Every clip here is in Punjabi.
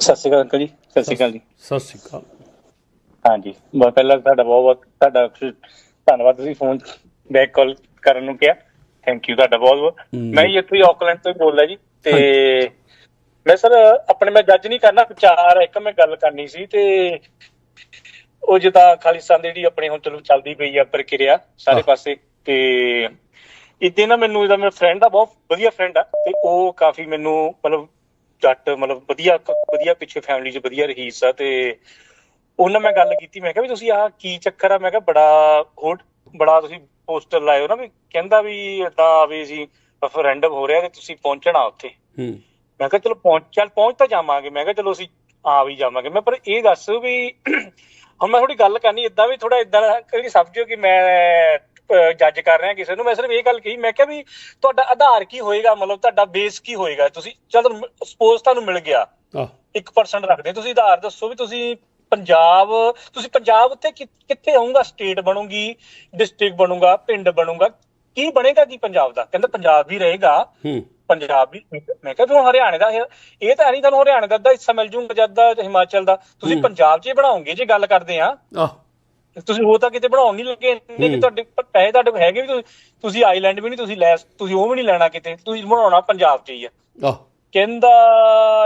ਸਤਿ ਸ਼੍ਰੀ ਅਕਾਲ ਅੰਕਲ ਜੀ ਸਤਿ ਸ਼੍ਰੀ ਅਕਾਲ ਜੀ। ਸਤਿ ਸ਼੍ਰੀ ਅਕਾਲ। ਹਾਂਜੀ ਬਹੁਤ ਪਹਿਲਾਂ ਤੁਹਾਡਾ ਬਹੁਤ ਬਹੁਤ ਤੁਹਾਡਾ ਧੰਨਵਾਦ ਤੁਸੀਂ ਫੋਨ ਬੈਕ ਕਾਲ ਕਰਨ ਨੂੰ ਕਿਹਾ। ਥੈਂਕ ਯੂ ਤੁਹਾਡਾ ਬਹੁਤ ਬਹੁਤ। ਮੈਂ ਇੱਥੋਂ ਹੀ ਆਕਲੈਂਡ ਤੋਂ ਹੀ ਬੋਲਦਾ ਜੀ ਤੇ ਮੈਂ ਸਰ ਆਪਣੇ ਮੈਂ ਜੱਜ ਨਹੀਂ ਕਰਨਾ ਵਿਚਾਰ ਇੱਕ ਮੈਂ ਗੱਲ ਕਰਨੀ ਸੀ ਤੇ ਉਹ ਜਿੱਦਾਂ ਖਾਲਿਸਤਾਨ ਦੀ ਜਿਹੜੀ ਆਪਣੀ ਹੁਣ ਚਲੋ ਚੱਲਦੀ ਪਈ ਆ ਪ੍ਰਕਿਰਿਆ ਸਾਰੇ। ਪਾਸੇ ਤੇ ਇੱਥੇ ਨਾ ਮੈਨੂੰ ਇਹਦਾ ਮੇਰਾ ਫਰੈਂਡ ਆ ਬਹੁਤ ਵਧੀਆ ਫਰੈਂਡ ਆ ਤੇ ਉਹ ਕਾਫੀ ਮੈਨੂੰ ਮਤਲਬ ਜੱਟ ਮਤਲਬ ਵਧੀਆ ਵਧੀਆ ਪਿੱਛੇ ਫੈਮਿਲੀ 'ਚ ਵਧੀਆ ਰਹੀਸ ਆ ਤੇ ਉਹਨਾਂ ਮੈਂ ਗੱਲ ਕੀਤੀ ਮੈਂ ਕਿਹਾ ਵੀ ਤੁਸੀਂ ਆਹ ਕੀ ਚੱਕਰ ਆ? ਮੈਂ ਕਿਹਾ ਬੜਾ ਹੋਰ ਬੜਾ ਤੁਸੀਂ ਪੋਸਟਰ ਲਾਇਓ ਨਾ ਵੀ ਕਹਿੰਦਾ ਵੀ ਏਦਾਂ ਵੀ ਸੀ ਰੈਫਰੈਂਡਮ ਹੋ ਰਿਹਾ ਤੇ ਤੁਸੀਂ ਪਹੁੰਚਣਾ ਉੱਥੇ। ਹੂੰ। ਮੈਂ ਕਿਹਾ ਚਲੋ ਪਹੁੰਚ ਚੱਲ ਪਹੁੰਚ ਤਾਂ ਜਾਵਾਂਗੇ ਮੈਂ ਕਿਹਾ ਚਲੋ ਅਸੀਂ ਆ ਵੀ ਜਾਵਾਂਗੇ। ਮੈਂ ਪਰ ਇਹ ਦੱਸ ਵੀ ਹੁਣ ਮੈਂ ਥੋੜੀ ਗੱਲ ਕਰਨੀ ਇਦਾਂ ਵੀ ਥੋੜਾ ਇਦਾਂ ਕਿ ਸਮਝਿਓ ਕਿ ਮੈਂ ਜੱਜ ਕਰ ਰਿਹਾ ਕਿਸੇ ਨੂੰ ਮੈਂ ਸਿਰਫ ਇਹ ਗੱਲ ਕਹੀ ਮੈਂ ਕਿਹਾ ਵੀ ਤੁਹਾਡਾ ਆਧਾਰ ਕੀ ਹੋਏਗਾ ਮਤਲਬ ਤੁਹਾਡਾ ਬੇਸ ਕੀ ਹੋਏਗਾ? ਤੁਸੀਂ ਚਲ ਸਪੋਜ਼ ਤੁਹਾਨੂੰ ਮਿਲ ਗਿਆ ਆਹ। 1% ਰੱਖਦੇ ਤੁਸੀਂ ਆਧਾਰ ਦੱਸੋ ਵੀ ਤੁਸੀਂ ਪੰਜਾਬ ਤੁਸੀਂ ਪੰਜਾਬ ਉੱਤੇ ਕਿੱਥੇ ਆਉਂਗਾ ਸਟੇਟ ਬਣੂਗੀ ਡਿਸਟ੍ਰਿਕਟ ਬਣੂਗਾ ਪਿੰਡ ਬਣੂਗਾ ਕੀ ਬਣੇਗਾ ਕੀ ਪੰਜਾਬ ਦਾ? ਕਹਿੰਦਾ ਪੰਜਾਬ ਵੀ ਰਹੇਗਾ। ਹੂੰ। ਪੰਜਾਬ ਵੀ ਮੈਂ ਕਿਹਾ ਤੁਹਾਨੂੰ ਹਰਿਆਣੇ ਦਾ ਇਹ ਤਾਂ ਨਹੀਂ ਤੁਹਾਨੂੰ ਹਰਿਆਣੇ ਦਾ ਅੱਧਾ ਹਿੱਸਾ ਮਿਲ ਜੂਗਾ ਜਦ ਦਾ ਹਿਮਾਚਲ ਦਾ। ਤੁਸੀਂ। ਪੰਜਾਬ 'ਚ ਹੀ ਬਣਾਓਗੇ ਜੇ ਗੱਲ ਕਰਦੇ ਆ ਆਹ। ਤੁਸੀਂ ਉਹ ਤਾਂ ਕਿਤੇ ਬਣਾਉਣ ਨਹੀਂ ਲੱਗੇ ਇੰਨੇ ਕਿ। ਤੁਹਾਡੇ ਪੈਸੇ ਤੁਹਾਡੇ ਕੋਲ ਹੈਗੇ ਵੀ ਤੁਸੀਂ- ਆਈਲੈਂਡ ਵੀ ਨਹੀਂ ਤੁਸੀਂ ਲੈ ਤੁਸੀਂ ਉਹ ਵੀ ਨਹੀਂ ਲੈਣਾ ਕਿਤੇ ਤੁਸੀਂ ਬਣਾਉਣਾ ਪੰਜਾਬ 'ਚ ਹੀ ਆ ਕਹਿੰਦਾ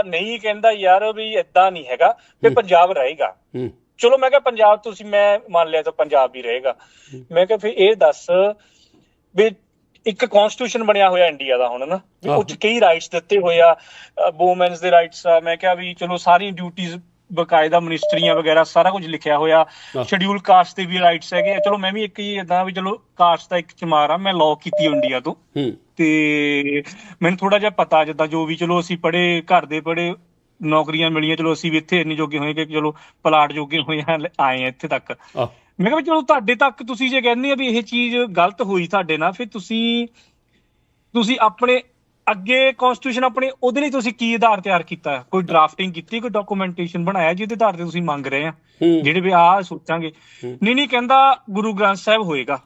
ਨਹੀਂ ਕਹਿੰਦਾ ਯਾਰ ਵੀ ਇਦਾਂ ਨਹੀਂ ਹੈਗਾ ਹੂੰ। ਪੰਜਾਬ ਰਹੇਗਾ ਚਲੋ ਮੈਂ ਕਿਹਾ ਪੰਜਾਬ ਤੁਸੀਂ ਮੈਂ ਮੰਨ ਲਿਆ ਤਾਂ ਪੰਜਾਬ ਹੀ ਰਹੇਗਾ ਮੈਂ ਕਿਹਾ ਫਿਰ ਇਹ ਦੱਸ ਵੀ ਇੱਕ ਕਨਸਟੀਟਿਊਸ਼ਨ ਬਣਿਆ ਹੋਇਆ ਇੰਡੀਆ ਦਾ ਹੁਣ ਨਾ ਉਹ 'ਚ। ਕਈ ਰਾਈਟਸ ਦਿੱਤੇ ਹੋਏ ਆ ਵੂਮਨਸ ਦੇ ਰਾਈਟਸ ਆ ਮੈਂ ਕਿਹਾ ਵੀ ਚਲੋ ਸਾਰੀ ਡਿਊਟੀਆਂ ਬਕਾਇਦਾ ਮਿਨਿਸਟਰੀਆਂ ਵਗੈਰਾ ਸਾਰਾ ਕੁਝ ਲਿਖਿਆ ਹੋਇਆ। ਸ਼ਡਿਊਲ ਕਾਸਟ ਦੇ ਵੀ ਰਾਈਟਸ ਹੈਗੇ ਚਲੋ ਮੈਂ ਵੀ ਇੱਕ ਹੀ ਇਦਾਂ ਵੀ ਚਲੋ ਕਾਸਟ ਦਾ ਇੱਕ ਚਮਾਰ ਆ ਮੈਂ ਲਾਅ ਕੀਤੀ ਇੰਡੀਆ ਤੋਂ। ਤੇ ਮੈਨੂੰ ਥੋੜਾ ਜਿਹਾ ਪਤਾ ਜਿੱਦਾਂ ਜੋ ਵੀ ਚਲੋ ਅਸੀਂ ਪੜ੍ਹੇ ਘਰ ਦੇ ਪੜ੍ਹੇ ਨੌਕਰੀਆਂ ਮਿਲੀਆਂ ਚਲੋ ਅਸੀਂ ਵੀ ਇੱਥੇ ਇੰਨੇ ਜੋਗੇ ਹੋਏ ਕਿ ਚਲੋ ਪਲਾਟ ਜੋਗੇ ਹੋਏ ਆ ਆਏ ਆ ਇੱਥੇ ਤੱਕ। ਮੈਂ ਕਿਹਾ ਚਲੋ ਤੁਹਾਡੇ ਤੱਕ ਤੁਸੀਂ ਜੇ ਕਹਿੰਦੇ ਆ ਵੀ ਇਹ ਚੀਜ਼ ਗਲਤ ਹੋਈ ਤੁਹਾਡੇ ਨਾਲ ਫਿਰ ਤੁਸੀਂ ਤੁਸੀਂ ਆਪਣੇ ਅੱਗੇ ਕਨਸਟੀਟਿਊਸ਼ਨ ਆਪਣੇ ਉਹਦੇ ਲਈ ਤੁਸੀਂ ਕੀ ਆਧਾਰ ਤਿਆਰ ਕੀਤਾ? ਕੋਈ ਡਰਾਫਟਿੰਗ ਕੀਤੀ ਕੋਈ ਡਾਕੂਮੈਂਟੇਸ਼ਨ ਬਣਾਇਆ ਜਿਹਦੇ ਆਧਾਰ ਤੇ ਤੁਸੀਂ ਮੰਗ ਰਹੇ ਆ? ਜਿਹੜੇ ਵੀ ਆਹ ਸੋਚਾਂਗੇ। ਨਹੀਂ ਨਹੀਂ ਕਹਿੰਦਾ ਗੁਰੂ ਗ੍ਰੰਥ ਸਾਹਿਬ ਹੋਏਗਾ।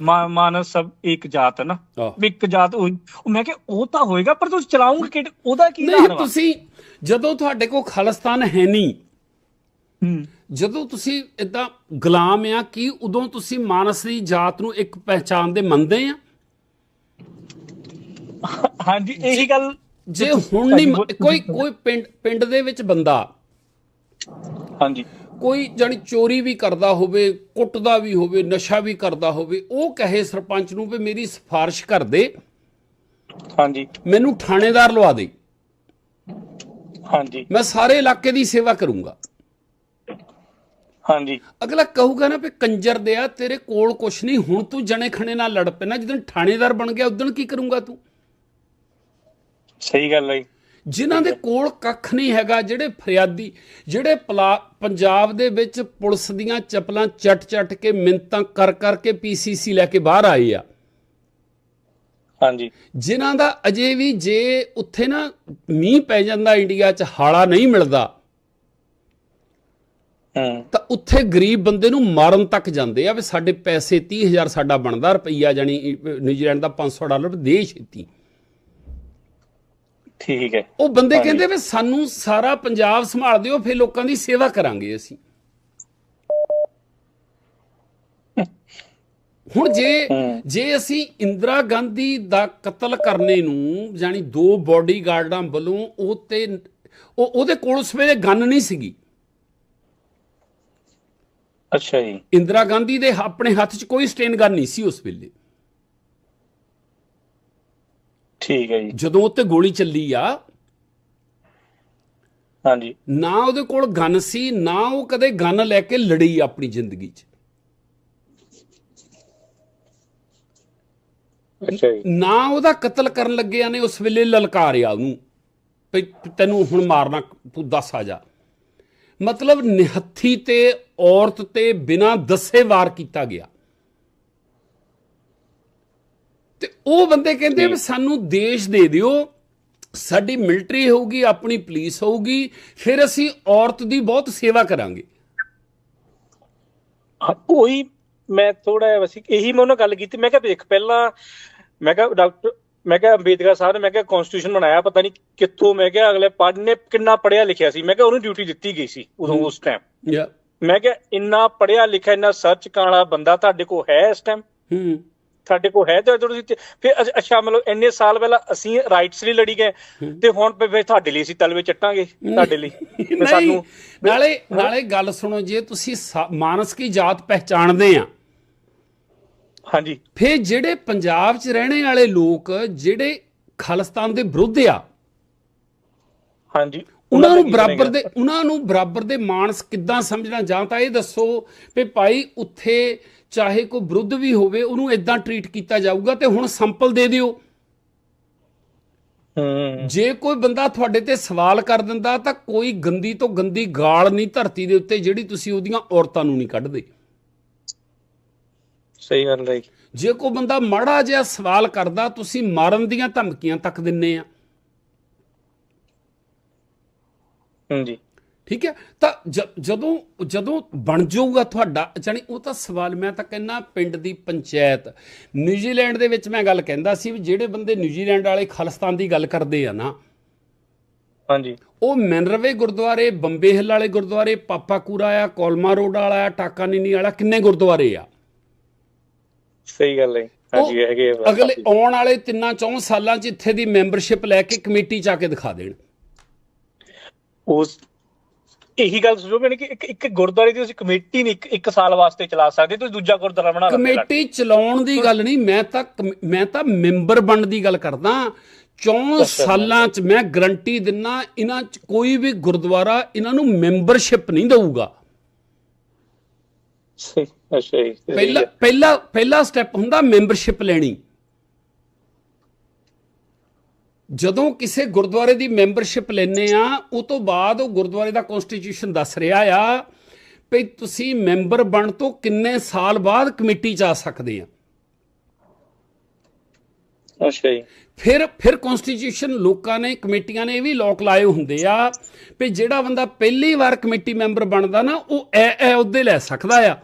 ਮਾਨਸ ਸਭ ਇੱਕ ਜਾਤ ਹੈ ਨਾ? ਇੱਕ ਜਾਤ ਉਹ ਮੈਂ ਕਿਹਾ ਉਹ ਤਾਂ ਹੋਏਗਾ ਪਰ ਤੁਸੀਂ ਚਲਾਉਂਗੇ ਕਿ ਉਹਦਾ ਕੀ ਨਹੀਂ ਆਧਾਰ ਵਾ? ਤੁਸੀਂ ਜਦੋਂ ਤੁਹਾਡੇ ਕੋਲ ਖਾਲਿਸਤਾਨ ਹੈ ਨਹੀਂ। ਜਦੋਂ ਤੁਸੀਂ ਇਦਾਂ ਗੁਲਾਮ ਆ ਕੀ ਉਦੋਂ ਤੁਸੀਂ ਮਾਨਸ ਦੀ ਜਾਤ ਨੂੰ ਇੱਕ ਪਹਿਚਾਨ ਦੇ ਮੰਨਦੇ ਆ? ਹਾਂਜੀ ਇਹੀ ਗੱਲ ਜੇ ਹੁਣ ਨਹੀਂ ਕੋਈ ਕੋਈ ਪਿੰਡ ਪਿੰਡ ਦੇ ਵਿੱਚ ਬੰਦਾ ਹਾਂਜੀ। ਕੋਈ ਜਾਨੀ ਚੋਰੀ ਵੀ ਕਰਦਾ ਹੋਵੇ ਕੁੱਟਦਾ ਵੀ ਹੋਵੇ ਨਸ਼ਾ ਵੀ ਕਰਦਾ ਹੋਵੇ ਉਹ ਕਹੇ ਸਰਪੰਚ ਨੂੰ ਵੀ ਮੇਰੀ ਸਿਫਾਰਿਸ਼ ਕਰ ਦੇ। ਹਾਂਜੀ। ਮੈਨੂੰ ਥਾਣੇਦਾਰ ਲਵਾ ਦੇ। ਹਾਂਜੀ। ਮੈਂ ਸਾਰੇ ਇਲਾਕੇ ਦੀ ਸੇਵਾ ਕਰੂੰਗਾ। ਹਾਂਜੀ। ਅਗਲਾ ਕਹੂਗਾ ਨਾ ਵੀ ਕੰਜਰ ਦੇ ਆ ਤੇਰੇ ਕੋਲ ਕੁਛ ਨਹੀਂ ਹੁਣ ਤੂੰ ਜਣੇ ਖਣੇ ਨਾਲ ਲੜ ਪੈਣਾ ਜਦੋਂ ਥਾਣੇਦਾਰ ਬਣ ਗਿਆ ਉਦੋਂ ਕੀ ਕਰੂੰਗਾ ਤੂੰ? ਸਹੀ ਗੱਲ ਹੈ। ਜਿਨ੍ਹਾਂ ਦੇ ਕੋਲ ਕੱਖ ਨਹੀਂ ਹੈਗਾ ਜਿਹੜੇ ਫਰਿਆਦੀ ਜਿਹੜੇ ਪੰਜਾਬ ਦੇ ਵਿੱਚ ਪੁਲਿਸ ਦੀਆਂ ਚੱਪਲਾਂ ਚੱਟ ਚੱਟ ਕੇ ਮਿੰਤਾਂ ਕਰ ਕਰਕੇ ਪੀਸੀਸੀ ਲੈ ਕੇ ਬਾਹਰ ਆਏ ਆ। ਹਾਂਜੀ। ਜਿਨ੍ਹਾਂ ਦਾ ਅਜੇ ਵੀ ਜੇ ਉੱਥੇ ਨਾ ਮੀਂਹ ਪੈ ਜਾਂਦਾ ਇੰਡੀਆ 'ਚ ਹਾਲਾ ਨਹੀਂ ਮਿਲਦਾ। ਤਾਂ ਉੱਥੇ ਗਰੀਬ ਬੰਦੇ ਨੂੰ ਮਾਰਨ ਤੱਕ ਜਾਂਦੇ ਆ ਵੀ ਸਾਡੇ ਪੈਸੇ 30000 ਸਾਡਾ ਬਣਦਾ ਰੁਪਈਆ ਜਾਨੀ ਨਿਊਜ਼ੀਲੈਂਡ ਦਾ 500 ਡਾਲਰ ਦੇ ਛੇਤੀ। ਠੀਕ ਹੈ। ਉਹ ਬੰਦੇ। ਕਹਿੰਦੇ ਵੀ ਸਾਨੂੰ ਸਾਰਾ ਪੰਜਾਬ ਸੰਭਾਲ ਦਿਓ ਫਿਰ ਲੋਕਾਂ ਦੀ ਸੇਵਾ ਕਰਾਂਗੇ ਅਸੀਂ। ਹੁਣ ਜੇ। ਜੇ ਅਸੀਂ ਇੰਦਰਾ ਗਾਂਧੀ ਦਾ ਕਤਲ ਕਰਨੇ ਨੂੰ ਜਾਨੀ ਦੋ ਬਾਡੀਗਾਰਡਾਂ ਵੱਲੋਂ ਉਹ ਤੇ ਉਹ ਉਹਦੇ ਕੋਲ ਉਸ ਵੇਲੇ ਗਨ ਨਹੀਂ ਸੀਗੀ। ਅੱਛਾ ਜੀ। ਇੰਦਰਾ ਗਾਂਧੀ ਦੇ ਆਪਣੇ ਹੱਥ 'ਚ ਕੋਈ ਸਟੇਨ ਗਨ ਨਹੀਂ ਸੀ ਉਸ ਵੇਲੇ। ਠੀਕ ਹੈ ਜੀ। ਜਦੋਂ ਉੱਤੇ ਗੋਲੀ ਚੱਲੀ ਆ ਹਾਂਜੀ। ਨਾ ਉਹਦੇ ਕੋਲ ਗਨ ਸੀ ਨਾ ਉਹ ਕਦੇ ਗਨ ਲੈ ਕੇ ਲੜੀ ਆਪਣੀ ਜ਼ਿੰਦਗੀ 'ਚ। ਅੱਛਾ ਜੀ। ਨਾ ਉਹਦਾ ਕਤਲ ਕਰਨ ਲੱਗਿਆਂ ਨੇ ਉਸ ਵੇਲੇ ਲਲਕਾਰਿਆ ਉਹਨੂੰ। ਵੀ ਤੈਨੂੰ ਹੁਣ ਮਾਰਨਾ ਤੂੰ ਦੱਸ ਆ ਜਾ। ਮਤਲਬ ਨਿਹੱਥੀ ਤੇ ਔਰਤ ਤੇ ਬਿਨਾਂ ਦੱਸੇ ਵਾਰ ਕੀਤਾ ਗਿਆ। ਤੇ ਉਹ ਬੰਦੇ ਕਹਿੰਦੇ ਵੀ ਸਾਨੂੰ ਦੇਸ਼ ਦੇ ਦਿਓ ਸਾਡੀ ਮਿਲਟਰੀ ਹੋਊਗੀ ਆਪਣੀ ਪੁਲਿਸ ਹੋਊਗੀ ਫਿਰ ਅਸੀਂ ਔਰਤ ਦੀ ਬਹੁਤ ਸੇਵਾ ਕਰਾਂਗੇ। ਉਹੀ ਮੈਂ ਥੋੜਾ ਵਸੀ ਇਹੀ ਮੈਂ ਉਹਨਾਂ ਗੱਲ ਕੀਤੀ ਮੈਂ ਕਿਹਾ ਵੇਖ ਪਹਿਲਾਂ ਮੈਂ ਕਿਹਾ ਡਾਕਟਰ ਮੈਂ ਕਿਹਾ ਅੰਬੇਦਕਰ ਸਾਹਿਬ ਨੇ ਮੈਂ ਕਿਹਾ ਕਨਸਟੀਟਿਊਸ਼ਨ ਬਣਾਇਆ ਪਤਾ ਨਹੀਂ ਕਿੱਥੋਂ ਮੈਂ ਕਿਹਾ ਅਗਲੇ ਪੜ੍ਹਨੇ ਕਿੰਨਾ ਪੜਿਆ ਲਿਖਿਆ ਸੀ ਮੈਂ ਕਿਹਾ ਉਹਨੂੰ ਡਿਊਟੀ ਦਿੱਤੀ ਗਈ ਸੀ ਉਦੋਂ। ਉਸ ਟਾਈਮ ਯਾ ਮੈਂ ਕਿਹਾ ਇੰਨਾ ਪੜਿਆ ਲਿਖਿਆ ਇੰਨਾ ਸਰਚ ਕਰਨ ਵਾਲਾ ਬੰਦਾ ਤੁਹਾਡੇ ਕੋਲ ਹੈ ਇਸ ਟਾਈਮ ਹੂੰ। ਤੁਹਾਡੇ ਕੋਲ ਹੈ ਤੇ ਤੁਸੀਂ ਤੇ- ਫਿਰ ਅੱਛ- ਮਤਲਬ ਇੰਨੇ ਸਾਲ ਪਹਿਲਾਂ ਅਸੀਂ ਰਾਈਟਸ ਲਈ ਲੜੀ ਗਏ। ਤੇ ਹੁਣ ਫਿਰ ਤੁਹਾਡੇ ਲਈ ਅਸੀਂ ਤਲਵੇ ਚੱਟਾਂਗੇ ਤੁਹਾਡੇ ਲਈ। ਸਾਨੂੰ ਨਾਲੇ ਨਾਲੇ ਗੱਲ ਸੁਣੋ ਜੇ ਤੁਸੀਂ ਮਾਨਸ ਕੀ ਜਾਤ ਪਹਿਚਾਣਦੇ ਆ। ਹਾਂਜੀ। ਫਿਰ ਜਿਹੜੇ ਪੰਜਾਬ 'ਚ ਰਹਿਣੇ ਵਾਲੇ ਲੋਕ ਜਿਹੜੇ ਖਾਲਿਸਤਾਨ ਦੇ ਵਿਰੁੱਧ ਆ ਹਾਂਜੀ। ਉਹਨਾਂ ਨੂੰ ਕੀ ਬਰਾਬਰ? ਦੇ ਉਹਨਾਂ ਨੂੰ ਬਰਾਬਰ ਦੇ ਮਾਨਸ ਕਿੱਦਾਂ ਸਮਝਣਾ? ਜਾਂ ਤਾਂ ਇਹ ਦੱਸੋ ਵੀ ਭਾਈ ਉੱਥੇ ਚਾਹੇ ਕੋਈ ਵਿਰੁੱਧ ਵੀ ਹੋਵੇ ਉਹਨੂੰ ਇਦਾਂ ਟਰੀਟ ਕੀਤਾ ਜਾਊਗਾ ਤੇ ਹੁਣ ਸੰਪਲ ਦੇ ਦਿਓ। ਜੇ ਕੋਈ ਬੰਦਾ ਤੁਹਾਡੇ ਤੇ ਸਵਾਲ ਕਰ ਦਿੰਦਾ ਤਾਂ ਕੋਈ ਗੰਦੀ ਤੋਂ ਗੰਦੀ ਗਾਲ ਨਹੀਂ ਧਰਤੀ ਦੇ ਉੱਤੇ ਜਿਹੜੀ ਤੁਸੀਂ ਉਹਦੀਆਂ ਔਰਤਾਂ ਨੂੰ ਨਹੀਂ ਕੱਢਦੇ। ਸਹੀ ਗੱਲ ਹੈ ਜੀ। ਜੇ ਕੋਈ ਬੰਦਾ ਮਾੜਾ ਜਿਹਾ ਸਵਾਲ ਕਰਦਾ ਤੁਸੀਂ ਮਾਰਨ ਦੀਆਂ ਧਮਕੀਆਂ ਤੱਕ ਦਿੰਨੇ ਆ। ਹਾਂਜੀ। ਠੀਕ ਹੈ? ਤਾਂ ਜਦੋਂ ਜਦੋਂ ਬਣ ਜਾਊਗਾ ਤੁਹਾਡਾ ਜਾਨੀ ਉਹ ਤਾਂ ਸਵਾਲ ਮੈਂ ਤਾਂ ਕਹਿੰਨਾ ਪਿੰਡ ਦੀ ਪੰਚਾਇਤ ਨਿਊਜ਼ੀਲੈਂਡ ਦੇ ਵਿੱਚ ਮੈਂ ਗੱਲ ਕਹਿੰਦਾ ਸੀ ਵੀ ਜਿਹੜੇ ਬੰਦੇ ਨਿਊਜ਼ੀਲੈਂਡ ਵਾਲੇ ਖਾਲਿਸਤਾਨ ਦੀ ਗੱਲ ਕਰਦੇ ਆ ਨਾ ਹਾਂਜੀ। ਉਹ ਮਨਰਵੇ ਗੁਰਦੁਆਰੇ ਬੰਬੇ ਹਿੱਲ ਵਾਲੇ ਗੁਰਦੁਆਰੇ ਪਾਪਾਕੂਰਾ ਆ ਕੋਲਮਾ ਰੋਡ ਵਾਲਾ ਆ ਟਾਕਾਨੀਨੀ ਵਾਲਾ ਕਿੰਨੇ ਗੁਰਦੁਆਰੇ ਆ? ਸਹੀ ਗੱਲ ਹੈ ਹਾਂਜੀ ਹੈਗੇ ਅਗਲੇ ਆਉਣ ਵਾਲੇ ਤਿੰਨਾਂ ਚੌਂ ਸਾਲਾਂ 'ਚ ਇੱਥੇ ਦੀ ਮੈਂਬਰਸ਼ਿਪ ਲੈ ਕੇ ਕਮੇਟੀ 'ਚ ਕੇ ਦਿਖਾ ਦੇਣ। ਉਸ ਇਹੀ ਗੱਲ ਮੈਨੂੰ ਕਿ ਇੱਕ ਇੱਕ ਗੁਰਦੁਆਰੇ ਦੀ ਤੁਸੀਂ ਕਮੇਟੀ ਨਹੀਂ ਇੱਕ ਸਾਲ ਵਾਸਤੇ ਚਲਾ ਸਕਦੇ ਤੁਸੀਂ ਦੂਜਾ ਗੁਰਦੁਆਰਾ ਬਣਾ ਲਓ ਕਮੇਟੀ ਚਲਾਉਣ ਦੀ ਗੱਲ ਨਹੀਂ ਮੈਂ ਤਾਂ ਮੈਂ ਤਾਂ ਮੈਂਬਰ ਬਣਨ ਦੀ ਗੱਲ ਕਰਦਾ। ਚੌਂ ਸਾਲਾਂ 'ਚ ਮੈਂ ਗਰੰਟੀ ਦਿੰਨਾ ਇਹਨਾਂ 'ਚ ਕੋਈ ਵੀ ਗੁਰਦੁਆਰਾ ਇਹਨਾਂ ਨੂੰ ਮੈਂਬਰਸ਼ਿਪ ਨਹੀਂ ਦਊਗਾ। ਸਹੀ ਅੱਛਾ ਪਹਿਲਾ। ਪਹਿਲਾ ਪਹਿਲਾ ਸਟੈਪ ਹੁੰਦਾ ਮੈਂਬਰਸ਼ਿਪ ਲੈਣੀ। ਜਦੋਂ ਕਿਸੇ ਗੁਰਦੁਆਰੇ ਦੀ ਮੈਂਬਰਸ਼ਿਪ ਲੈਨੇ ਆ ਉਹ ਤੋਂ ਬਾਅਦ ਉਹ ਗੁਰਦੁਆਰੇ ਦਾ ਕਨਸਟੀਟਿਊਸ਼ਨ ਦੱਸ ਰਿਹਾ ਆ ਵੀ ਤੁਸੀਂ ਮੈਂਬਰ ਬਣ ਤੋਂ ਕਿੰਨੇ ਸਾਲ ਬਾਅਦ ਕਮੇਟੀ 'ਚ ਆ ਸਕਦੇ ਆ। ਅੱਛਾ ਜੀ। ਫਿਰ ਫਿਰ ਕਨਸਟੀਟਿਊਸ਼ਨ ਲੋਕਾਂ ਨੇ ਕਮੇਟੀਆਂ ਨੇ ਇਹ ਵੀ ਲੋਕ ਲਾਏ ਹੁੰਦੇ ਆ ਵੀ ਜਿਹੜਾ ਬੰਦਾ ਪਹਿਲੀ ਵਾਰ ਕਮੇਟੀ ਮੈਂਬਰ ਬਣਦਾ ਨਾ ਉਹ ਐ ਐ ਅਹੁਦੇ ਲੈ ਸਕਦਾ ਆ।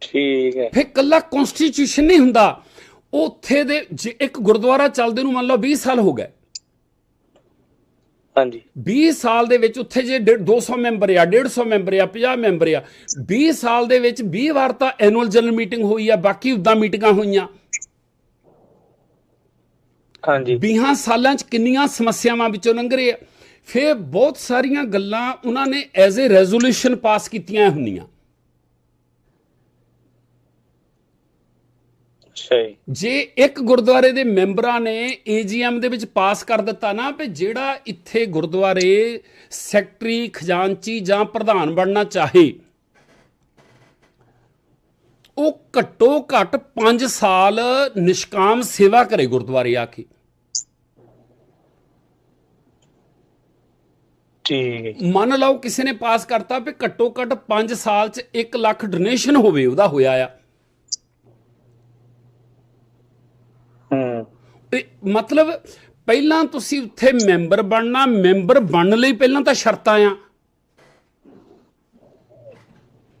ਠੀਕ ਹੈ। ਫਿਰ ਕੱਲਾ ਕਨਸਟੀਟਿਊਸ਼ਨ ਨਹੀਂ ਹੁੰਦਾ। ਉੱਥੇ ਦੇ ਜੇ ਇੱਕ ਗੁਰਦੁਆਰਾ ਚੱਲਦੇ ਨੂੰ ਮੰਨ ਲਓ 20 ਸਾਲ ਹੋ ਗਏ। ਹਾਂਜੀ। 20 ਸਾਲ ਦੇ ਵਿੱਚ ਉੱਥੇ ਜੇ ਡੇਢ- 200 ਮੈਂਬਰ ਆ 150 ਮੈਂਬਰ ਆ 50 ਮੈਂਬਰ ਆ 20 ਸਾਲ ਦੇ ਵਿੱਚ 20 ਵਾਰ ਤਾਂ ਐਨੂਅਲ ਜਨਰਲ ਮੀਟਿੰਗ ਹੋਈ ਆ ਬਾਕੀ ਉਦਾਂ ਮੀਟਿੰਗਾਂ ਹੋਈਆਂ। ਹਾਂਜੀ। 20 ਸਾਲਾਂ 'ਚ ਕਿੰਨੀਆਂ ਸਮੱਸਿਆਵਾਂ ਵਿੱਚੋਂ ਲੰਘ ਰਹੇ ਆ। ਫਿਰ ਬਹੁਤ ਸਾਰੀਆਂ ਗੱਲਾਂ ਉਹਨਾਂ ਨੇ ਐਜ਼ ਅ ਰੈਜ਼ੋਲੂਸ਼ਨ ਪਾਸ ਕੀਤੀਆਂ ਹੁੰਦੀਆਂ ਅੱਛਾ ਜੀ। ਜੇ ਇੱਕ ਗੁਰਦੁਆਰੇ ਦੇ ਮੈਂਬਰਾਂ ਨੇ ਏਜੀਐਮ ਦੇ ਵਿੱਚ ਪਾਸ ਕਰ ਦਿੱਤਾ ਨਾ ਵੀ ਜਿਹੜਾ ਇੱਥੇ ਗੁਰਦੁਆਰੇ ਸੈਕਟਰੀ ਖਜ਼ਾਨਚੀ ਜਾਂ ਪ੍ਰਧਾਨ ਬਣਨਾ ਚਾਹੇ ਉਹ ਘੱਟੋ ਘੱਟ 5 ਸਾਲ ਨਿਸ਼ਕਾਮ ਸੇਵਾ ਕਰੇ ਗੁਰਦੁਆਰੇ ਆ ਕੇ। ਠੀਕ ਮੰਨ ਲਓ ਕਿਸੇ ਨੇ ਪਾਸ ਕਰਤਾ ਵੀ ਘੱਟੋ ਘੱਟ 5 ਸਾਲ 'ਚ 1 ਲੱਖ ਡੋਨੇਸ਼ਨ ਹੋਵੇ ਉਹਦਾ ਹੋਇਆ ਆ ਹੂੰ ਤੇ ਮਤਲਬ ਪਹਿਲਾਂ ਤੁਸੀਂ ਉੱਥੇ ਮੈਂਬਰ ਬਣਨਾ ਮੈਂਬਰ ਬਣਨ ਲਈ ਪਹਿਲਾਂ ਤਾਂ ਸ਼ਰਤਾਂ ਆ।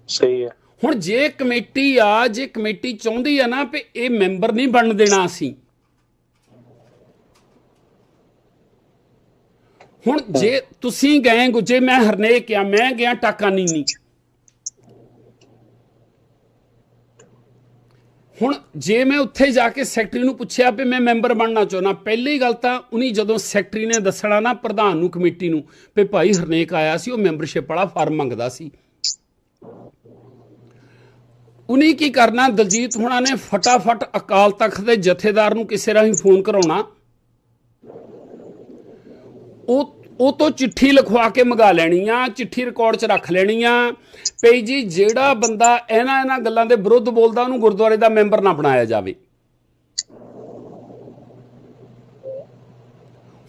ਸਹੀ ਹੈ। ਹੁਣ ਜੇ ਕਮੇਟੀ ਆ ਜੇ ਕਮੇਟੀ ਚਾਹੁੰਦੀ ਆ ਨਾ ਵੀ ਇਹ ਮੈਂਬਰ ਨਹੀਂ ਬਣਨ ਦੇਣਾ ਅਸੀਂ। ਹੁਣ ਜੇ ਤੁਸੀਂ ਗਏ ਗੁ- ਜੇ ਮੈਂ ਹਰਨੇਕ ਆ ਮੈਂ ਗਿਆ ਟਾਕਾਨੀ ਨਹੀਂ ਹੁਣ ਜੇ ਮੈਂ ਉੱਥੇ ਜਾ ਕੇ ਸੈਕਟਰੀ ਨੂੰ ਪੁੱਛਿਆ ਵੀ ਮੈਂ ਮੈਂਬਰ ਬਣਨਾ ਚਾਹੁੰਦਾ, ਪਹਿਲੀ ਗੱਲ ਤਾਂ ਉਨੀ ਜਦੋਂ ਸੈਕਟਰੀ ਨੇ ਦੱਸਣਾ ਨਾ ਪ੍ਰਧਾਨ ਨੂੰ, ਕਮੇਟੀ ਨੂੰ, ਵੀ ਭਾਈ ਹਰਨੇਕ ਆਇਆ ਸੀ, ਉਹ ਮੈਂਬਰਸ਼ਿਪ ਵਾਲਾ ਫਾਰਮ ਮੰਗਦਾ ਸੀ। ਉਨੀ ਕੀ ਕਰਨਾ, ਦਲਜੀਤ ਹੁਣਾਂ ਨੇ ਫਟਾਫਟ ਅਕਾਲ ਤਖਤ ਦੇ ਜਥੇਦਾਰ ਨੂੰ ਕਿਸੇ ਰਾਹੀਂ ਫੋਨ ਕਰਾਉਣਾ। ਉਹ ਉਹ ਤੋਂ ਚਿੱਠੀ ਲਿਖਵਾ ਕੇ ਮੰਗਾ ਲੈਣੀ ਆ ਚਿੱਠੀ ਰਿਕਾਰਡ 'ਚ ਰੱਖ ਲੈਣੀ ਆ ਪਈ ਜੀ ਜਿਹੜਾ ਬੰਦਾ ਇਹਨਾਂ ਇਹਨਾਂ ਗੱਲਾਂ ਦੇ ਵਿਰੁੱਧ ਬੋਲਦਾ ਉਹਨੂੰ ਗੁਰਦੁਆਰੇ ਦਾ ਮੈਂਬਰ ਨਾ ਬਣਾਇਆ ਜਾਵੇ।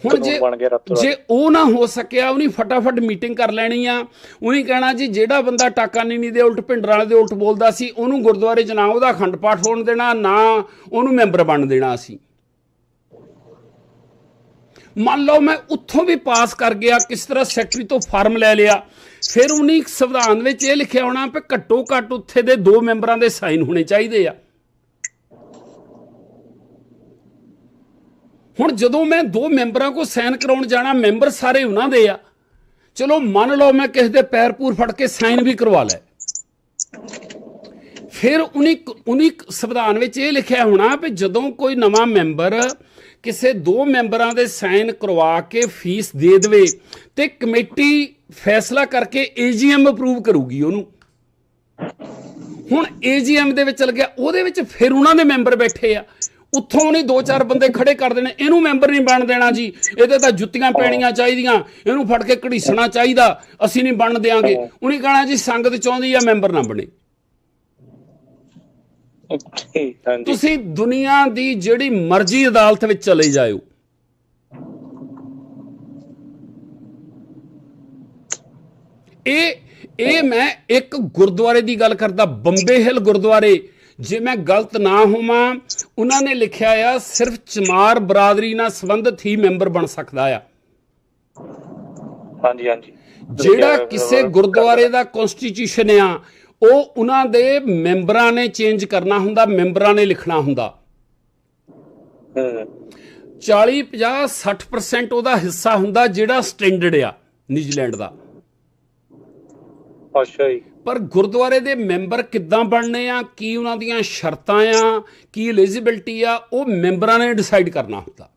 ਹੁਣ ਜੇ। ਜੇ ਉਹ ਨਾ ਹੋ ਸਕਿਆ ਉਹਨੇ ਫਟਾਫਟ ਮੀਟਿੰਗ ਕਰ ਲੈਣੀ ਆ ਉਹਨੇ ਕਹਿਣਾ ਜੀ ਜਿਹੜਾ ਬੰਦਾ ਟਾਕਾਨੀਨੀ ਦੇ ਉਲਟ ਭਿੰਡਰਾਂ ਵਾਲੇ ਦੇ ਉਲਟ ਬੋਲਦਾ ਸੀ ਉਹਨੂੰ ਗੁਰਦੁਆਰੇ 'ਚ ਨਾ ਉਹਦਾ ਅਖੰਡ ਪਾਠ ਹੋਣ ਦੇਣਾ ਨਾ ਉਹਨੂੰ ਮੈਂਬਰ ਬਣ ਦੇਣਾ ਸੀ। ਮੰਨ ਲਓ ਮੈਂ ਉੱਥੋਂ ਵੀ ਪਾਸ ਕਰ ਗਿਆ, ਕਿਸ ਤਰ੍ਹਾਂ ਸੈਕਟਰੀ ਤੋਂ ਫਾਰਮ ਲੈ ਲਿਆ। ਫਿਰ 19 ਸੰਵਿਧਾਨ ਵਿੱਚ ਇਹ ਲਿਖਿਆ ਹੋਣਾ ਕਿ ਘੱਟੋ ਘੱਟ ਉੱਥੇ ਦੇ ਦੋ ਮੈਂਬਰਾਂ ਦੇ ਸਾਈਨ ਹੋਣੇ ਚਾਹੀਦੇ ਆ। ਹੁਣ ਜਦੋਂ ਮੈਂ ਦੋ ਮੈਂਬਰਾਂ ਕੋ ਸਾਈਨ ਕਰਾਉਣ ਜਾਣਾ, ਮੈਂਬਰ ਸਾਰੇ ਉਹਨਾਂ ਦੇ ਆ। ਚਲੋ ਮੰਨ ਲਓ ਮੈਂ ਕਿਸੇ ਦੇ ਪੈਰ ਪੂਰ ਫੜ ਕੇ ਸਾਈਨ ਵੀ ਕਰਵਾ ਲੈ। ਫਿਰ ਉਨੀ ਉਨੀ ਸੰਵਿਧਾਨ ਵਿੱਚ ਇਹ ਲਿਖਿਆ ਹੋਣਾ ਵੀ ਜਦੋਂ ਕੋਈ ਨਵਾਂ ਮੈਂਬਰ ਕਿਸੇ ਦੋ ਮੈਂਬਰਾਂ ਦੇ ਸਾਈਨ ਕਰਵਾ ਕੇ ਫੀਸ ਦੇ ਦੇਵੇ ਤੇ ਕਮੇਟੀ ਫੈਸਲਾ ਕਰਕੇ ਏਜੀਐਮ ਅਪਰੂਵ ਕਰੂਗੀ ਉਹਨੂੰ। ਹੁਣ ਏਜੀਐਮ ਦੇ ਵਿੱਚ ਚਲ ਗਿਆ ਉਹਦੇ ਵਿੱਚ ਫਿਰ ਉਹਨਾਂ ਦੇ ਮੈਂਬਰ ਬੈਠੇ ਆ। ਉੱਥੋਂ ਨਹੀਂ ਦੋ ਚਾਰ ਬੰਦੇ ਖੜੇ ਕਰ ਦੇਣੇ ਇਹਨੂੰ ਮੈਂਬਰ ਨਹੀਂ ਬਣ ਦੇਣਾ ਜੀ। ਇਹਦੇ ਤਾਂ ਜੁੱਤੀਆਂ ਪੈਣੀਆਂ ਚਾਹੀਦੀਆਂ ਇਹਨੂੰ ਫੜ ਕੇ ਘੜੀਸਣਾ ਚਾਹੀਦਾ ਅਸੀਂ ਨਹੀਂ ਬਣ ਦਿਆਂਗੇ। ਉਹਨੇ ਕਹਣਾ ਜੀ ਸੰਗਤ ਚਾਹੁੰਦੀ ਆ ਮੈਂਬਰ ਨਾ ਬਣੇ। ਤੁਸੀਂ ਦੁਨੀਆ ਦੀ ਜਿਹੜੀ ਮਰਜ਼ੀ ਅਦਾਲਤ ਵਿੱਚ ਚਲੇ ਜਾਇਓ। ਇਹ ਇਹ ਮੈਂ ਇੱਕ ਗੁਰਦੁਆਰੇ ਦੀ ਗੱਲ ਕਰਦਾ ਬੰਬੇ ਹਿਲ ਗੁਰਦੁਆਰੇ। ਜੇ ਮੈਂ ਗਲਤ ਨਾ ਹੋਵਾਂ ਉਹਨਾਂ ਨੇ ਲਿਖਿਆ ਆ ਸਿਰਫ ਚਮਾਰ ਬਰਾਦਰੀ ਨਾਲ ਸੰਬੰਧਿਤ ਹੀ ਮੈਂਬਰ ਬਣ ਸਕਦਾ ਆ। ਹਾਂਜੀ ਹਾਂਜੀ। ਜਿਹੜਾ ਕਿਸੇ ਗੁਰਦੁਆਰੇ ਦਾ ਕਨਸਟੀਟਿਊਸ਼ਨ ਆ ਉਹ ਉਹਨਾਂ ਦੇ ਮੈਂਬਰਾਂ ਨੇ ਚੇਂਜ ਕਰਨਾ ਹੁੰਦਾ ਮੈਂਬਰਾਂ ਨੇ ਲਿਖਣਾ ਹੁੰਦਾ। ਹੂੰ 40 50 60% ਉਹਦਾ ਹਿੱਸਾ ਹੁੰਦਾ ਜਿਹੜਾ ਸਟੈਂਡਰਡ ਆ ਨਿਊਜ਼ੀਲੈਂਡ ਦਾ। ਅੱਛਾ ਜੀ। ਪਰ ਗੁਰਦੁਆਰੇ ਦੇ ਮੈਂਬਰ ਕਿੱਦਾਂ ਬਣਨੇ ਆ ਕੀ ਉਹਨਾਂ ਦੀਆਂ ਸ਼ਰਤਾਂ ਆ ਕੀ ਐਲੀਜੀਬਿਲਟੀ ਆ ਉਹ ਮੈਂਬਰਾਂ ਨੇ ਡਿਸਾਈਡ ਕਰਨਾ ਹੁੰਦਾ।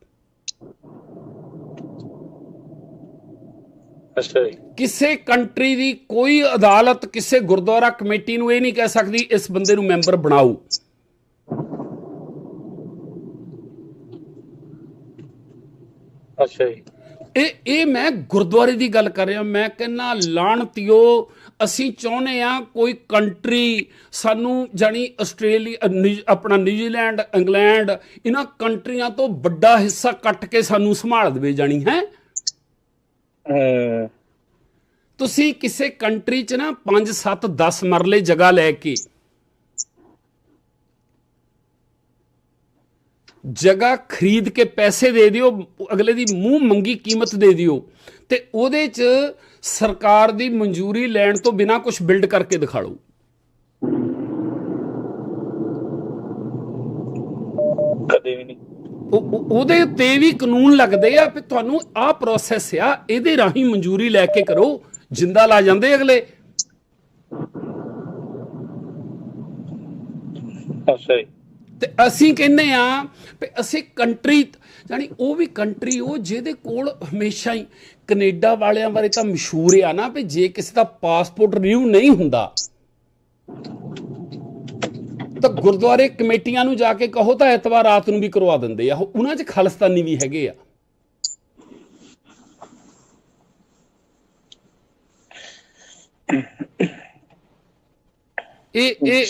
ਅੱਛਾ ਜੀ। ਕਿਸੇ ਕੰਟਰੀ ਦੀ ਕੋਈ ਅਦਾਲਤ ਕਿਸੇ ਗੁਰਦੁਆਰਾ ਕਮੇਟੀ ਨੂੰ ਇਹ ਨਹੀਂ ਕਹਿ ਸਕਦੀ ਇਸ ਬੰਦੇ ਨੂੰ ਮੈਂਬਰ ਬਣਾਓ। ਅੱਛਾ ਜੀ। ਇਹ ਇਹ ਮੈਂ ਗੁਰਦੁਆਰੇ ਦੀ ਗੱਲ ਕਰ ਰਿਹਾ ਮੈਂ ਕਹਿੰਨਾ ਲਾਣਤਿਓ ਅਸੀਂ ਚਾਹੁੰਦੇ ਆ ਕੋਈ ਕੰਟਰੀ ਸਾਨੂੰ ਜਾਨੀ ਆਸਟ੍ਰੇਲੀਆ ਆਪਣਾ ਨਿਊਜ਼ੀਲੈਂਡ ਇੰਗਲੈਂਡ ਇਹਨਾਂ ਕੰਟਰੀਆਂ ਤੋਂ ਵੱਡਾ ਹਿੱਸਾ ਕੱਟ ਕੇ ਸਾਨੂੰ ਸੰਭਾਲ ਦੇਵੇ ਹੈ ਹੂੰ? ਤੁਸੀਂ ਕਿਸੇ ਕੰਟਰੀ 'ਚ ਨਾ 5 7 10 ਮਰਲੇ ਜਗ੍ਹਾ ਲੈ ਕੇ ਜਗ੍ਹਾ ਖਰੀਦ ਕੇ ਪੈਸੇ ਦੇ ਦਿਓ, ਅਗਲੇ ਦੀ ਮੂੰਹ ਮੰਗੀ ਕੀਮਤ ਦੇ ਦਿਓ ਤੇ ਉਹਦੇ 'ਚ ਸਰਕਾਰ ਦੀ ਮਨਜ਼ੂਰੀ ਲੈਣ ਤੋਂ ਬਿਨਾ ਕੁਝ ਬਿਲਡ ਕਰਕੇ ਦਿਖਾ ਲਓ। ਕਦੇ ਵੀ ਨਹੀਂ। ਉਹਦੇ ਉੱਤੇ ਵੀ ਕਾਨੂੰਨ ਲੱਗਦੇ ਆ ਵੀ ਤੁਹਾਨੂੰ ਆਹ ਪ੍ਰੋਸੈਸ ਆ ਇਹਦੇ ਰਾਹੀਂ ਮਨਜ਼ੂਰੀ ਲੈ ਕੇ ਕਰੋ ਜਿੰਦਾ ਲਾ ਜਾਂਦੇ ਅਗਲੇ। ਅੱਛਾ ਤੇ ਅਸੀਂ ਕਹਿੰਦੇ ਆ ਵੀ ਅਸੀਂ ਕੰਟਰੀ ਯਾਨੀ ਉਹ ਵੀ ਕੰਟਰੀ ਉਹ ਜਿਹਦੇ ਕੋਲ ਹਮੇਸ਼ਾ ਹੀ ਕੈਨੇਡਾ ਵਾਲਿਆਂ ਬਾਰੇ ਤਾਂ ਮਸ਼ਹੂਰ ਆ ਨਾ ਵੀ ਜੇ ਕਿਸੇ ਦਾ ਪਾਸਪੋਰਟ ਰਿਨਿਊ ਨਹੀਂ ਹੁੰਦਾ। ਤਾਂ ਗੁਰਦੁਆਰੇ ਕਮੇਟੀਆਂ ਨੂੰ ਜਾ ਕੇ ਕਹੋ ਤਾਂ ਐਤਵਾਰ ਰਾਤ ਨੂੰ ਵੀ ਕਰਵਾ ਦਿੰਦੇ ਆ। ਉਹ- ਉਹਨਾਂ 'ਚ ਖਾਲਿਸਤਾਨੀ ਵੀ ਹੈਗੇ ਆ। ਇਹ ਇਹ।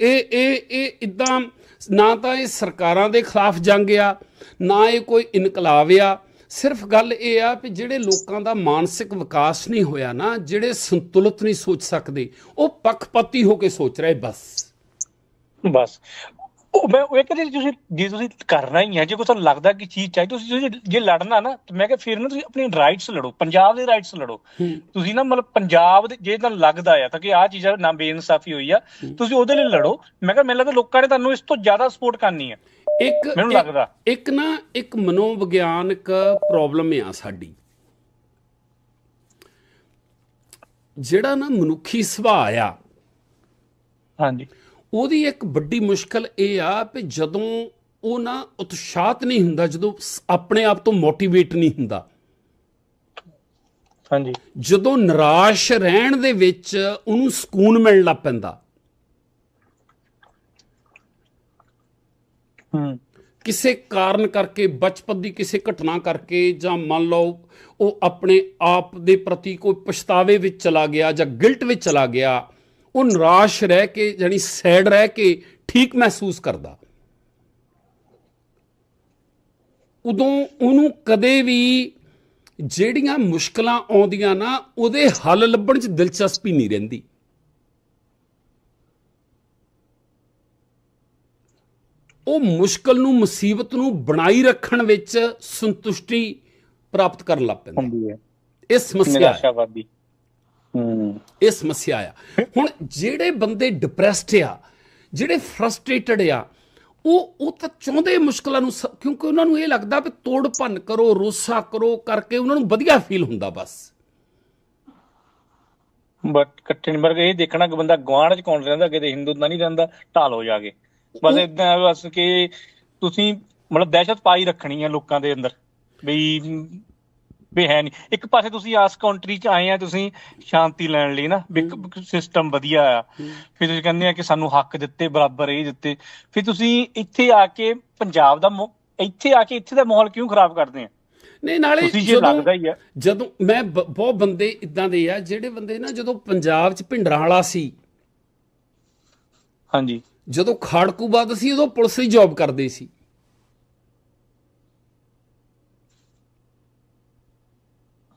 ਇਹ ਇਹ ਇਹ ਇਦਾਂ ਨਾ ਤਾਂ ਇਹ ਸਰਕਾਰਾਂ ਦੇ ਖਿਲਾਫ ਜੰਗ ਆ ਨਾ ਇਹ ਕੋਈ ਇਨਕਲਾਬ ਆ। ਸਿਰਫ ਗੱਲ ਇਹ ਆ ਵੀ ਜਿਹੜੇ ਲੋਕਾਂ ਦਾ ਮਾਨਸਿਕ ਵਿਕਾਸ ਨਹੀਂ ਹੋਇਆ ਨਾ ਜਿਹੜੇ ਸੰਤੁਲਿਤ ਨਹੀਂ ਸੋਚ ਸਕਦੇ ਉਹ ਪੱਖਪਾਤੀ ਹੋ ਕੇ ਸੋਚ ਰਹੇ ਬਸ। ਬਸ। ਉਹ ਮੈਂ ਉਹ ਚੀਜ਼ ਤੁਸੀਂ ਜੇ ਤੁਸੀਂ ਕਰਨਾ ਹੀ ਹੈ ਜੇ ਕੋਈ ਤੁਹਾਨੂੰ ਲੱਗਦਾ ਕਿ ਚੀਜ਼ ਚਾਹੀਦੀ ਤੁਸੀਂ ਜੇ- ਜੇ ਲੜਨਾ ਨਾ ਤੇ ਮੈਂ ਕਿਹਾ ਫਿਰ ਨਾ ਤੁਸੀਂ ਆਪਣੀ ਰਾਈਟਸ ਲੜੋ ਪੰਜਾਬ ਦੇ ਰਾਈਟਸ ਲੜੋ। ਤੁਸੀਂ ਨਾ ਮਤਲਬ ਪੰਜਾਬ ਦੇ ਜੇ ਤੁਹਾਨੂੰ ਲੱਗਦਾ ਆ ਤਾਂ ਕਿ ਆਹ ਚੀਜ਼ਾਂ ਨਾ ਬੇਇਨਸਾਫੀ ਹੋਈ ਆ ਤੁਸੀਂ ਉਹਦੇ ਲਈ ਲੜੋ। ਮੈਂ ਕਿਹਾ ਮੈਨੂੰ ਲੱਗਦਾ ਲੋਕਾਂ ਨੇ ਤੁਹਾਨੂੰ ਇਸ ਤੋਂ ਜ਼ਿਆਦਾ ਸਪੋਰਟ ਕਰਨੀ ਹੈ ਇੱਕ ਮੈਨੂੰ ਲੱਗਦਾ। ਇੱਕ ਨਾ ਇੱਕ ਮਨੋਵਿਗਿਆਨਕ ਪ੍ਰੋਬਲਮ ਆ ਸਾਡੀ। ਜਿਹੜਾ ਨਾ ਮਨੁੱਖੀ ਸੁਭਾਅ ਆ ਹਾਂਜੀ। ਉਹਦੀ ਇੱਕ ਵੱਡੀ ਮੁਸ਼ਕਲ ਇਹ ਆ ਕਿ ਜਦੋਂ ਉਹ ਨਾ ਉਤਸ਼ਾਹਤ ਨਹੀਂ ਹੁੰਦਾ ਜਦੋਂ ਆਪਣੇ ਆਪ ਤੋਂ ਮੋਟੀਵੇਟ ਨਹੀਂ ਹੁੰਦਾ। ਹਾਂਜੀ। ਜਦੋਂ ਨਿਰਾਸ਼ ਰਹਿਣ ਦੇ ਵਿੱਚ ਉਹਨੂੰ ਸਕੂਨ ਮਿਲਣ ਲੱਗ ਪੈਂਦਾ। ਹੂੰ। ਕਿਸੇ ਕਾਰਨ ਕਰਕੇ ਬਚਪਨ ਦੀ ਕਿਸੇ ਘਟਨਾ ਕਰਕੇ ਜਾਂ ਮੰਨ ਲਓ ਉਹ ਆਪਣੇ ਆਪ ਦੇ ਪ੍ਰਤੀ ਕੋਈ ਪਛਤਾਵੇ ਵਿੱਚ ਚਲਾ ਗਿਆ ਜਾਂ ਗਿਲਟ ਵਿੱਚ ਚਲਾ ਗਿਆ ਉਹ ਨਿਰਾਸ਼ ਰਹਿ ਕੇ ਯਾਨੀ ਸੈਡ ਰਹਿ ਕੇ ਠੀਕ ਮਹਿਸੂਸ ਕਰਦਾ। ਉਦੋਂ ਉਹਨੂੰ ਕਦੇ ਵੀ ਜਿਹੜੀਆਂ ਮੁਸ਼ਕਲਾਂ ਆਉਂਦੀਆਂ ਨਾ ਉਹਦੇ ਹੱਲ ਲੱਭਣ 'ਚ ਦਿਲਚਸਪੀ ਨਹੀਂ ਰਹਿੰਦੀ। ਉਹ ਮੁਸ਼ਕਲ ਨੂੰ ਮੁਸੀਬਤ ਨੂੰ ਬਣਾਈ ਰੱਖਣ ਵਿੱਚ ਸੰਤੁਸ਼ਟੀ ਪ੍ਰਾਪਤ ਕਰਨ ਲੱਗ ਪੈਂਦਾ। ਹੈ। ਇਹ ਸਮੱਸਿਆ ਹੂੰ ਇਹ ਸਮੱਸਿਆ ਆ। ਹੁਣ ਜਿਹੜੇ ਬੰਦੇ ਡਿਪਰੈਸਡ ਆ ਜਿਹੜੇ ਫਰਸਟ੍ਰੇਟਡ ਆ ਉਹ ਉਹ ਤਾਂ ਚਾਹੁੰਦੇ ਮੁਸ਼ਕਲਾਂ ਨੂੰ ਕਿਉਂਕਿ ਉਹਨਾਂ ਨੂੰ ਇਹ ਲੱਗਦਾ ਵੀ ਤੋੜ ਭੰਨ ਕਰੋ ਰੋਸਾ ਕਰੋ ਕਰਕੇ ਉਹਨਾਂ ਨੂੰ ਵਧੀਆ ਫੀਲ ਹੁੰਦਾ ਬਸ। ਬਟ ਨੰਬਰ ਇਹ ਦੇਖਣਾ ਕਿ ਬੰਦਾ ਗਵਾਂਢ ਚ ਕੌਣ ਰਹਿੰਦਾ ਕਿਤੇ ਹਿੰਦੂ ਤਾਂ ਨਹੀਂ ਰਹਿੰਦਾ ਢਾਲ ਹੋ ਜਾ ਕੇ। ਬਸ ਇਦਾਂ ਬਸ ਕਿ ਤੁਸੀਂ ਮਤਲਬ ਦਹਿਸ਼ਤ ਪਾਈ ਰੱਖਣੀ ਹੈ ਲੋਕਾਂ ਦੇ ਅੰਦਰ ਵੀ ਵੀ ਹੈ ਨਹੀਂ। ਇੱਕ ਪਾਸੇ ਤੁਸੀਂ ਆਸ ਕੰਟਰੀ ਚ ਆਏ ਆ ਤੁਸੀਂ ਸ਼ਾਂਤੀ ਲੈਣ ਲਈ ਨਾ ਵੀ ਸਿਸਟਮ ਵਧੀਆ ਆ। ਫਿਰ ਤੁਸੀਂ ਕਹਿੰਦੇ ਆ ਕਿ ਸਾਨੂੰ ਹੱਕ ਦਿੱਤੇ ਬਰਾਬਰ ਇਹ ਦਿੱਤੇ। ਫਿਰ ਤੁਸੀਂ ਇੱਥੇ ਆ ਕੇ ਪੰਜਾਬ ਦਾ ਇੱਥੇ ਆ ਕੇ ਇੱਥੇ ਦਾ ਮਾਹੌਲ ਕਿਉਂ ਖਰਾਬ ਕਰਦੇ ਆ? ਨਹੀਂ ਨਾਲੇ ਤੁਸੀਂ ਜੇ ਲੱਗਦਾ ਹੀ ਆ। ਜਦੋਂ ਮੈਂ ਬਹੁਤ ਬੰਦੇ ਇਦਾਂ ਦੇ ਆ ਜਿਹੜੇ ਬੰਦੇ ਨਾ ਜਦੋਂ ਪੰਜਾਬ 'ਚ ਭਿੰਡਰਾਂ ਵਾਲਾ ਸੀ। ਹਾਂਜੀ। ਜਦੋਂ ਖਾੜਕੂਬਾਦ ਸੀ ਉਦੋਂ ਪੁਲਿਸ ਦੀ ਜੌਬ ਕਰਦੇ ਸੀ।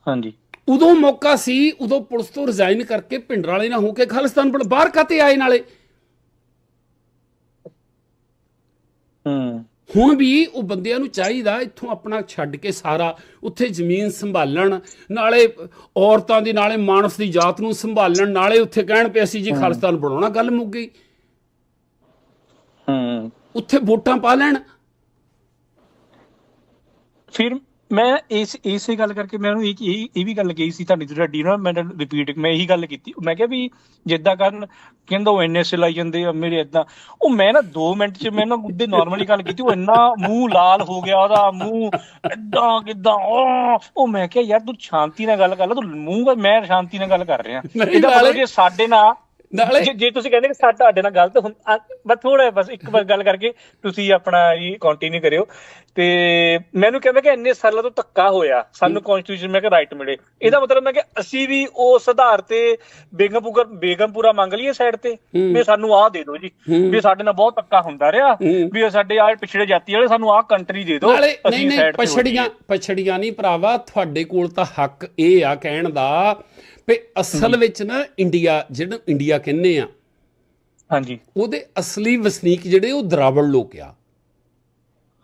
ਹਾਂਜੀ। ਉਦੋਂ ਮੌਕਾ ਸੀ ਉਦੋਂ ਪੁਲਿਸ ਤੋਂ ਰਿਜ਼ਾਈਨ ਕਰਕੇ ਭਿੰਡਰਾਂ ਵਾਲੇ ਨਾ ਹੋ ਕੇ ਖਾਲਿਸਤਾਨ ਬਣ ਬਾਹਰ ਕਾਤੇ ਆਏ ਨਾਲੇ? ਹੂੰ। ਹੁਣ ਵੀ ਉਹ ਬੰਦਿਆਂ ਨੂੰ ਚਾਹੀਦਾ ਇੱਥੋਂ ਆਪਣਾ ਛੱਡ ਕੇ ਸਾਰਾ ਉੱਥੇ ਜ਼ਮੀਨ ਸੰਭਾਲਣ ਨਾਲੇ ਔਰਤਾਂ ਦੀ ਨਾਲੇ ਮਾਨਸ ਦੀ ਜਾਤ ਨੂੰ ਸੰਭਾਲਣ ਨਾਲੇ ਉੱਥੇ ਕਹਿਣ ਪਏ ਅਸੀਂ ਜੀ ਖਾਲਿਸਤਾਨ ਬਣਾਉਣਾ ਗੱਲ ਮੁੱਕ ਗਈ। ਹੂੰ। ਉੱਥੇ ਵੋਟਾਂ ਪਾ ਲੈਣ। ਫਿਰ ਮੈਂ ਇਸ ਇਸੇ ਗੱਲ ਕਰਕੇ ਮੈਂ ਉਹਨੂੰ ਇਹ ਇਹ ਵੀ ਗੱਲ ਕਹੀ ਸੀ ਤੁਹਾਡੀ ਤੁਹਾਡੀ ਨਾ ਮੈਂ ਰਿਪੀਟ ਮੈਂ ਇਹੀ ਗੱਲ ਕੀਤੀ। ਮੈਂ ਕਿਹਾ ਵੀ ਜਿੱਦਾਂ ਕਰਨ ਕਹਿੰਦਾ ਉਹ ਐਨਐਸ ਲਾਈ ਜਾਂਦੇ ਆ ਮੇਰੇ ਇਦਾਂ ਉਹ ਮੈਂ ਨਾ 2 ਮਿੰਟ ਚ ਮੈਂ ਨਾ ਉਹਦੇ ਨਾਰਮਲੀ ਗੱਲ ਕੀਤੀ ਉਹ ਇੰਨਾ ਮੂੰਹ ਲਾਲ ਹੋ ਗਿਆ ਉਹਦਾ ਮੂੰਹ ਇਦਾਂ ਕਿਦਾਂ ਉਹ ਮੈਂ ਕਿਹਾ ਯਾਰ ਤੂੰ ਸ਼ਾਂਤੀ ਨਾਲ ਗੱਲ ਕਰ ਲੈ ਤੂੰ ਮੂੰਹ ਮੈਂ ਸ਼ਾਂਤੀ ਨਾਲ ਗੱਲ ਕਰ ਰਿਹਾ। ਇਹਦਾ ਮਤਲਬ ਜੇ ਸਾਡੇ ਨਾਲ ਨਾਲੇ ਜੇ- ਜੇ ਤੁਸੀਂ ਕਹਿੰਦੇ ਕਿ ਸਾਡਾ ਤੁਹਾਡੇ ਨਾਲ ਗਲਤ ਹੁੰਦਾ ਬਸ ਥੋੜਾ ਬਸ ਇੱਕ ਵਾਰ ਗੱਲ ਕਰਕੇ ਤੁਸੀਂ ਆਪਣਾ ਇਹ ਕੰਟੀਨਿਊ ਕਰਿਓ। ਤੇ ਮੈਨੂੰ ਕਹਿੰਦਾ ਕਿ ਇੰਨੇ ਸਾਲਾਂ ਤੋਂ ਧੱਕਾ ਹੋਇਆ ਸਾਨੂੰ ਕਨਸਟੀਟਿਊਸ਼ਨ ਮੈਂ ਕਿ ਰਾਈਟ ਮਿਲੇ ਇਹਦਾ ਮਤਲਬ ਮੈਂ ਕਿ ਅਸੀਂ ਵੀ ਉਸ ਆਧਾਰ ਤੇ ਬੇਗਮਪੁਰ ਬੇਗਮਪੁਰਾ ਮੰਗ ਲਈਏ ਸਾਈਡ ਤੇ। ਵੀ ਸਾਨੂੰ ਆਹ ਦੇ ਦਿਓ ਜੀ। ਵੀ ਸਾਡੇ ਨਾਲ ਬਹੁਤ ਧੱਕਾ ਹੁੰਦਾ ਰਿਹਾ। ਵੀ ਸਾਡੇ ਆ ਪਿਛੜੇ ਜਾਤੀ ਵਾਲੇ ਸਾਨੂੰ ਆਹ ਕੰਟਰੀ ਦੇ ਦਿਓ ਨਹੀਂ side ਤੇ ਪਛੜੀਆਂ। ਪਛੜੀਆਂ ਨਹੀਂ ਭਰਾਵਾ ਤੁਹਾਡੇ ਕੋਲ ਤਾਂ ਹੱਕ ਇਹ ਆ ਕਹਿਣ ਦਾ ਵੀ ਅਸਲ ਵਿੱਚ ਨਾ ਇੰਡੀਆ ਜਿਹੜਾ ਇੰਡੀਆ ਕਹਿੰਦੇ ਆ ਹਾਂਜੀ ਉਹਦੇ ਅਸਲੀ ਵਸਨੀਕ ਜਿਹੜੇ ਉਹ ਦਰਾਵੜ ਲੋਕ ਆ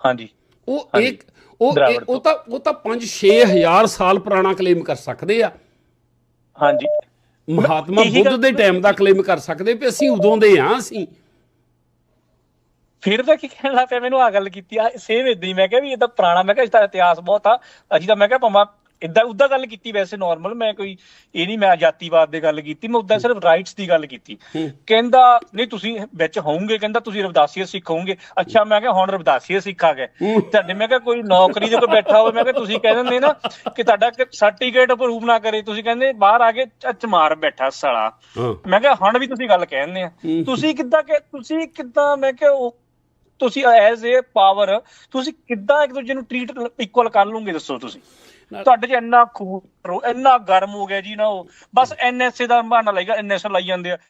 ਹਾਂਜੀ ਉਹ ਇੱਕ ਉਹ ਉਹ ਤਾਂ। ਉਹ ਤਾਂ 5-6000 ਸਾਲ ਪੁਰਾਣਾ ਕਲੇਮ ਕਰ ਸਕਦੇ ਆ। ਹਾਂਜੀ। ਮਹਾਤਮਾ ਬੁੱਧ ਦੇ ਟਾਈਮ ਦਾ ਕਲੇਮ ਕਰ ਸਕਦੇ ਵੀ ਅਸੀਂ ਉਦੋਂ ਦੇ ਆ ਅਸੀਂ। ਫਿਰ ਤਾਂ ਕੀ ਕਹਿਣ ਲੱਗ ਪਿਆ? ਮੈਨੂੰ ਆ ਗੱਲ ਕੀਤੀ। ਆ ਸੇਮ ਇਦਾਂ ਹੀ ਮੈਂ ਕਿਹਾ ਵੀ ਇਹ ਤਾਂ ਪੁਰਾਣਾ। ਮੈਂ ਕਿਹਾ ਇਸ ਦਾ ਇਤਿਹਾਸ ਬਹੁਤ ਆ। ਅਸੀਂ ਤਾਂ ਮੈਂ ਕਿਹਾ ਭਾਵੇਂ ਇਦਾਂ ਉਦਾਂ ਗੱਲ ਕੀਤੀ ਵੈਸੇ ਨਾਰਮਲ ਮੈਂ ਕੋਈ ਇਹ ਨਹੀਂ ਮੈਂ ਜਾਤੀਵਾਦ ਦੀ ਗੱਲ ਕੀਤੀ ਮੈਂ ਉਦਾਂ ਸਿਰਫ ਰਾਈਟਸ ਦੀ ਗੱਲ ਕੀਤੀ। ਕਹਿੰਦਾ ਨਹੀਂ ਤੁਸੀਂ ਵਿੱਚ ਹੋਵੋਗੇ ਕਹਿੰਦਾ ਤੁਸੀਂ ਰਵਦਾਸੀਅਤ ਸਿੱਖ ਹੋਵੋਗੇ ਅੱਛਾ ਮੈਂ ਕਿਹਾ ਹੁਣ ਰਵਦਾਸੀਅਤ ਸਿੱਖ ਆ ਗਏ ਹੂੰ। ਤੁਹਾਡੇ ਮੈਂ ਕਿਹਾ ਕੋਈ ਨੌਕਰੀ ਦੇ ਕੋਈ ਬੈਠਾ ਹੋਵੇ ਮੈਂ ਕਿਹਾ ਤੁਸੀਂ ਕਹਿ ਦਿੰਦੇ ਨਾ ਕਿ ਤੁਹਾਡਾ ਸਰਟੀਫਿਕੇਟ ਅਪਰੂਵ ਨਾ ਕਰੇ ਤੁਸੀਂ ਕਹਿੰਦੇ ਬਾਹਰ ਆ ਕੇ ਚੱਚ ਮਾਰ ਬੈਠਾ ਸਾਲਾ। ਮੈਂ ਕਿਹਾ ਹੁਣ ਵੀ ਤੁਸੀਂ ਗੱਲ ਕਹਿੰਦੇ ਆ। ਤੁਸੀਂ ਕਿੱਦਾਂ ਕਿ ਤੁਸੀਂ ਕਿੱਦਾਂ ਮੈਂ ਕਿਹਾ ਉਹ ਤੁਸੀਂ ਐਜ਼ ਏ ਪਾਵਰ ਤੁਸੀਂ ਕਿੱਦਾਂ ਇੱਕ ਦੂਜੇ ਨੂੰ ਟ੍ਰੀਟ ਇਕੁਅਲ ਕਰ ਲਓਗੇ ਦੱਸੋ ਤੁਸੀਂ। ਤੁਹਾਡੇ 'ਚ ਇੰਨਾ ਖੂਨ ਇੰਨਾ ਗਰਮ ਹੋ ਗਿਆ ਜੀ ਨਾ ਉਹ। ਬਸ ਐਨਐਸਏ ਦਾ ਬਹਾਨਾ ਲਾਈਗਾ ਐਨਐਸ ਲਾਈ ਜਾਂਦੇ ਆ।